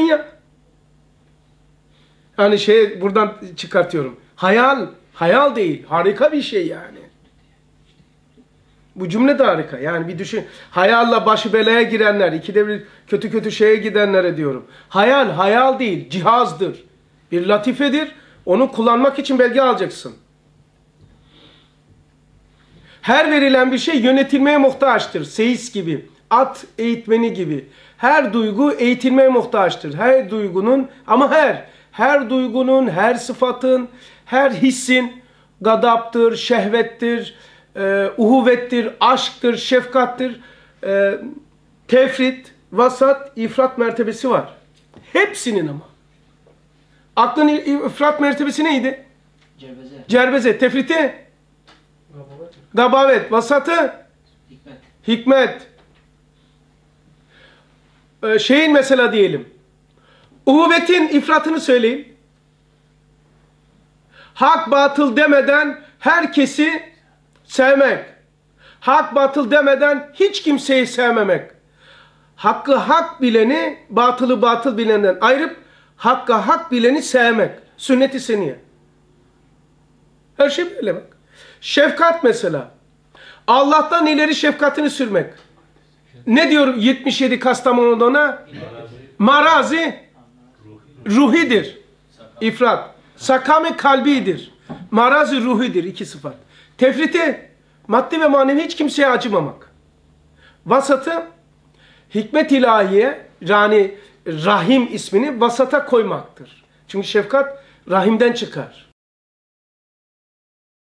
ya. Yani şey buradan çıkartıyorum. Hayal, hayal değil. Harika bir şey yani. Bu cümle de harika. Yani bir düşün. Hayalla başı belaya girenler, ikide bir kötü kötü şeye gidenlere diyorum. Hayal, hayal değil. Cihazdır. Bir latifedir. Onu kullanmak için belge alacaksın. Her verilen bir şey yönetilmeye muhtaçtır. Seyis gibi, at eğitmeni gibi. Her duygu eğitilmeye muhtaçtır. Her duygunun ama her, her duygunun, her sıfatın, her hissin gadaptır, şehvettir, e, uhuvvettir, aşktır, şefkattir, e, tefrit, vasat, ifrat mertebesi var. Hepsinin ama. Aklın ifrat mertebesi neydi? Cerbeze, Cerbeze, tefriti, gabavet, vasatı, hikmet, hikmet. Ee, şeyin mesela diyelim. Uhuvvetin ifratını söyleyin. Hak batıl demeden herkesi sevmek. Hak batıl demeden hiç kimseyi sevmemek. Hakkı hak bileni, batılı batıl bilenden ayırıp hakka hak bileni sevmek. Sünnet-i seniye. Her şey böyle bak. Şefkat mesela. Allah'tan ileri şefkatini sürmek. Ne diyor 77 Kastamonu'da ona? Marazi ruhidir. İfrat. Sakame kalbidir. Marazi ruhidir. iki sıfat. Tefriti maddi ve manevi hiç kimseye acımamak. Vasatı hikmet ilahiye yani rahim ismini vasata koymaktır. Çünkü şefkat rahimden çıkar.